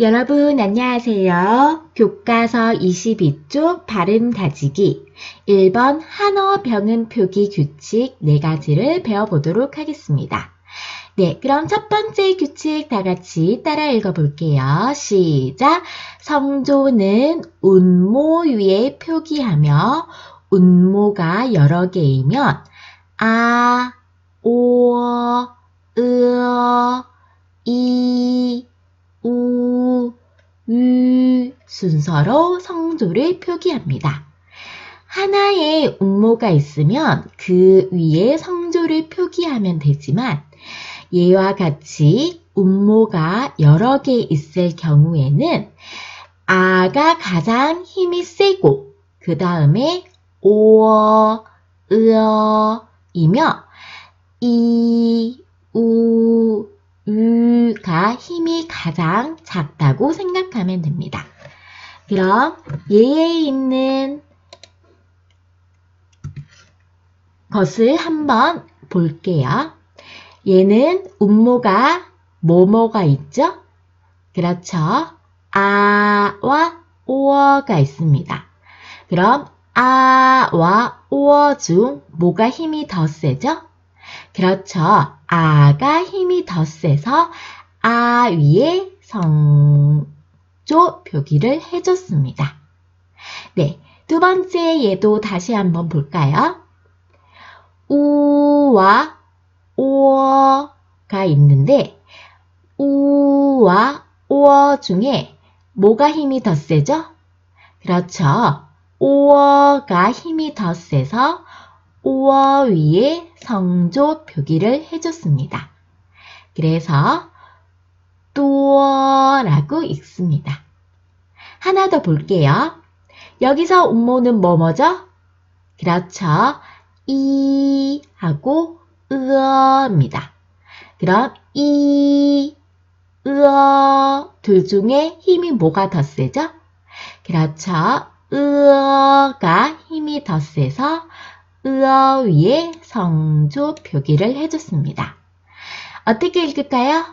여러분 안녕하세요. 교과서 22쪽 발음 다지기 1번 한어 병음 표기 규칙 4가지를 배워보도록 하겠습니다. 네, 그럼 첫 번째 규칙 다 같이 따라 읽어볼게요. 시작! 성조는 운모 위에 표기하며 운모가 여러 개이면 아, 오, 으, 이, 우, 유 순서로 성조를 표기합니다. 하나의 운모가 있으면 그 위에 성조를 표기하면 되지만 얘와 같이 운모가 여러 개 있을 경우에는 아가 가장 힘이 세고 그 다음에 오어, 으어 이며 이, 힘이 가장 작다고 생각하면 됩니다. 그럼 얘에 있는 것을 한번 볼게요. 얘는 운모가 뭐뭐가 있죠? 그렇죠. 아와 오어가 있습니다. 그럼 아와 오어 중 뭐가 힘이 더 세죠? 그렇죠. 아가 힘이 더 세서 아 위에 성조 표기를 해줬습니다. 네, 두 번째 얘도 다시 한번 볼까요? 우와 오어가 있는데 우와 오어 중에 뭐가 힘이 더 세죠? 그렇죠. 오어가 힘이 더 세서 오어 위에 성조 표기를 해줬습니다. 그래서 또라고 읽습니다. 하나 더 볼게요. 여기서 음모는 뭐 뭐죠? 그렇죠. 이 하고 으어입니다. 그럼 이, 으어 둘 중에 힘이 뭐가 더 세죠? 그렇죠. 으어가 힘이 더 세서 으어 위에 성조 표기를 해줬습니다. 어떻게 읽을까요?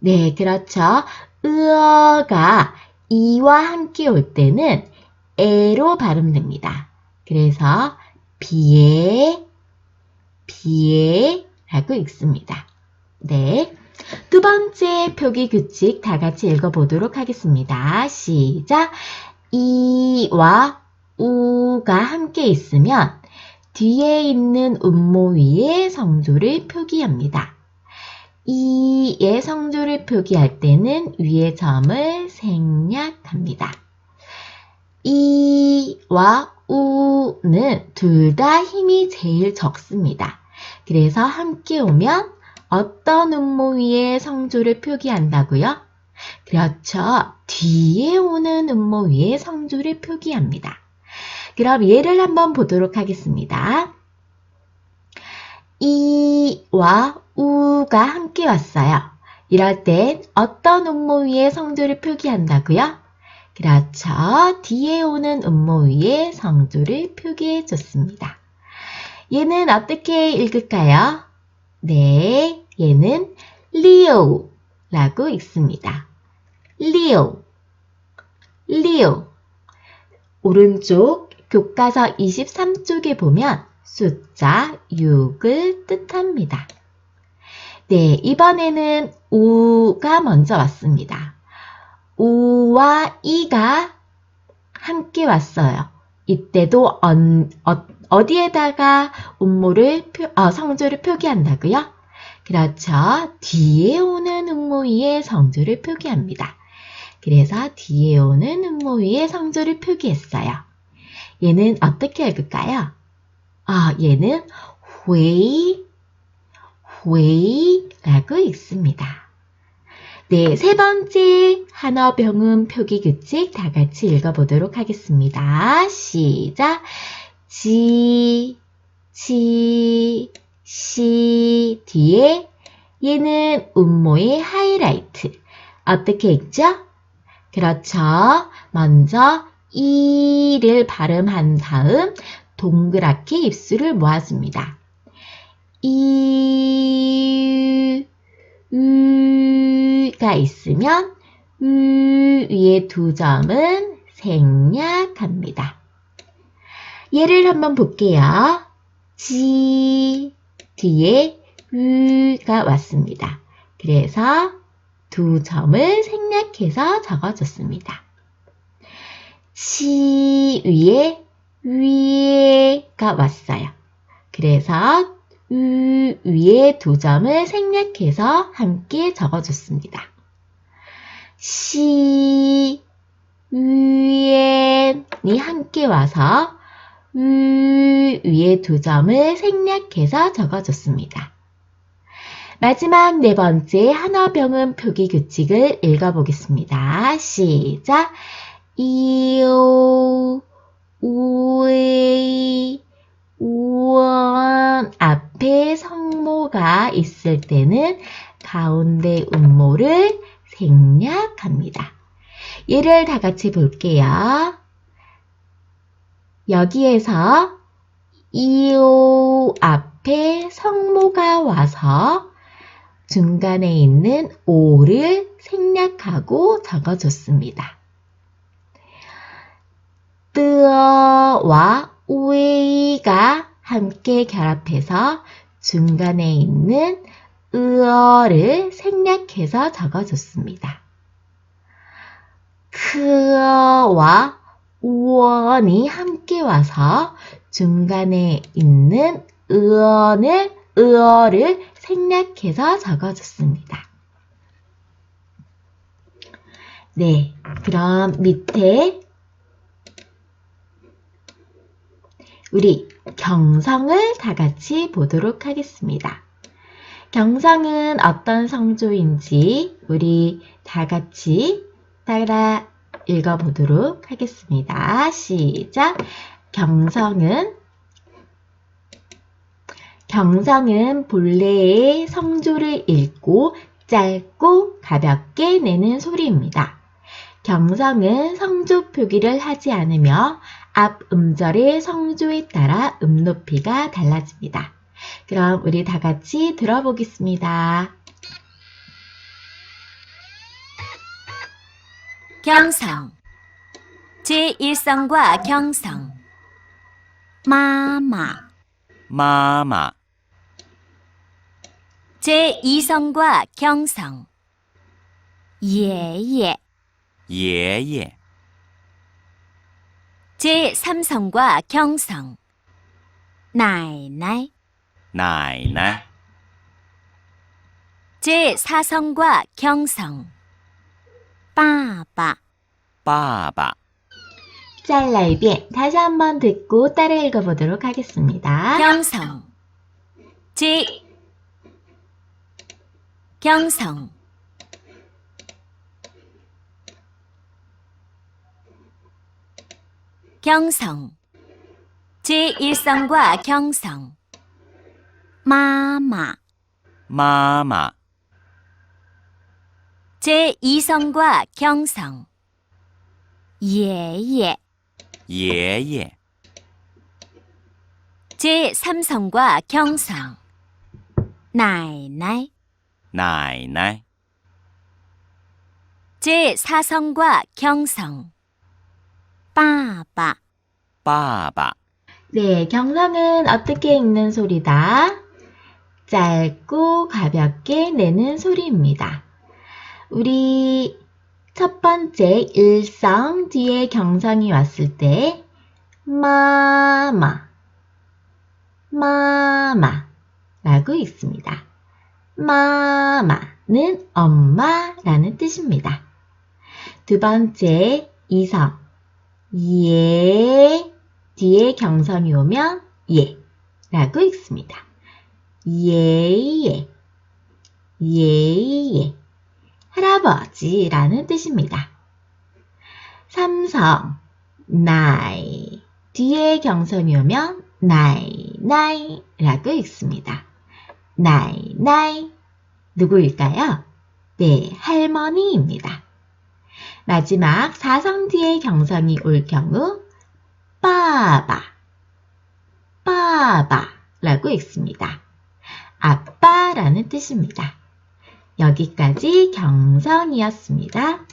네, 그렇죠. 으어가 이와 함께 올 때는 에로 발음됩니다. 그래서 비에, 비에 라고 읽습니다. 네. 두 번째 표기 규칙 다 같이 읽어보도록 하겠습니다. 시작! 이와 우가 함께 있으면 뒤에 있는 음모 위에 성조를 표기합니다. 이의 성조를 표기할 때는 위의 점을 생략합니다. 이와 우는 둘 다 힘이 제일 적습니다. 그래서 함께 오면 어떤 음모 위에 성조를 표기한다고요? 그렇죠. 뒤에 오는 음모 위에 성조를 표기합니다. 그럼 예를 한번 보도록 하겠습니다. 이와 우가 함께 왔어요. 이럴 땐 어떤 음모 위에 성조를 표기한다고요? 그렇죠. 뒤에 오는 음모 위에 성조를 표기해 줬습니다. 얘는 어떻게 읽을까요? 네, 얘는 리오라고 읽습니다. 리오, 리오. 오른쪽 교과서 23쪽에 보면 숫자 6을 뜻합니다. 네, 이번에는 우가 먼저 왔습니다. 우와 이가 함께 왔어요. 이때도 언, 어, 디에다가 음모를 표, 어, 성조를 표기한다고요? 그렇죠. 뒤에 오는 음모 위에 성조를 표기합니다. 그래서 뒤에 오는 음모 위에 성조를 표기했어요. 얘는 어떻게 읽을까요? 아, 얘는 회의, 회의라고 읽습니다. 네, 세 번째 한어 병음 표기 규칙 다 같이 읽어보도록 하겠습니다. 시작. 지, 지, 시 뒤에 얘는 음모의 하이라이트. 어떻게 읽죠? 그렇죠. 먼저 이를 발음한 다음 동그랗게 입술을 모아줍니다. 이, 으가 있으면 으 위에 두 점은 생략합니다. 예를 한번 볼게요. 지 뒤에 으가 왔습니다. 그래서 두 점을 생략해서 적어줬습니다. 치 위에 위에가 왔어요. 그래서 으 위에 두 점을 생략해서 함께 적어줬습니다. 시 위엔이 함께 와서 으 위에 두 점을 생략해서 적어줬습니다. 마지막 네 번째 한어병은 표기 규칙을 읽어보겠습니다. 시작. 이오, 우의, 우원 앞에 성모가 있을 때는 가운데 음모를 생략합니다. 예를 다 같이 볼게요. 여기에서 이오 앞에 성모가 와서 중간에 있는 오를 생략하고 적어줬습니다. 뜨어와 우에이가 함께 결합해서 중간에 있는 으어를 생략해서 적어줬습니다. 크어와 우원이 함께 와서 중간에 있는 으언을 으어를 생략해서 적어줬습니다. 네, 그럼 밑에 우리 경성을 다 같이 보도록 하겠습니다. 경성은 어떤 성조인지 우리 다 같이 따라 읽어보도록 하겠습니다. 시작. 경성은 경성은 본래의 성조를 읽고 짧고 가볍게 내는 소리입니다. 경성은 성조 표기를 하지 않으며 앞 음절의 성조에 따라 음 높이가 달라집니다. 그럼 우리 다 같이 들어보겠습니다. 경성. 제1성과 경성. 마마. 마마, 제2성과 경성. 예예. 예예, 제3성과 경성. 나이나이. 나이나이, 제4성과 경성. 빠빠 爸爸,짤 날비엔 다시 한번 듣고 따라 읽어보도록 하겠습니다. 경성. 제. 경성 경성. 제1성과 경성. 마마. 마마, 제2성과 경성. 예예. 예예, 제3성과 경성. 나이나이. 나이나이, 제4성과 경성 빠빠 爸爸, 네, 경성은 어떻게 읽는 소리다? 짧고 가볍게 내는 소리입니다. 우리 첫 번째 일성 뒤에 경성이 왔을 때 마마, 마마 라고 읽습니다. 마마는 엄마라는 뜻입니다. 두 번째 이성 예 뒤에 경성이 오면 예 라고 읽습니다. 예예 예예 할아버지라는 뜻입니다. 삼성 나이 뒤에 경성이 오면 나이 나이 라고 읽습니다. 나이 나이 누구일까요? 네, 할머니입니다. 마지막 사성 뒤에 경성이 올 경우 빠바, 빠바라고 읽습니다. 아빠라는 뜻입니다. 여기까지 경성이었습니다.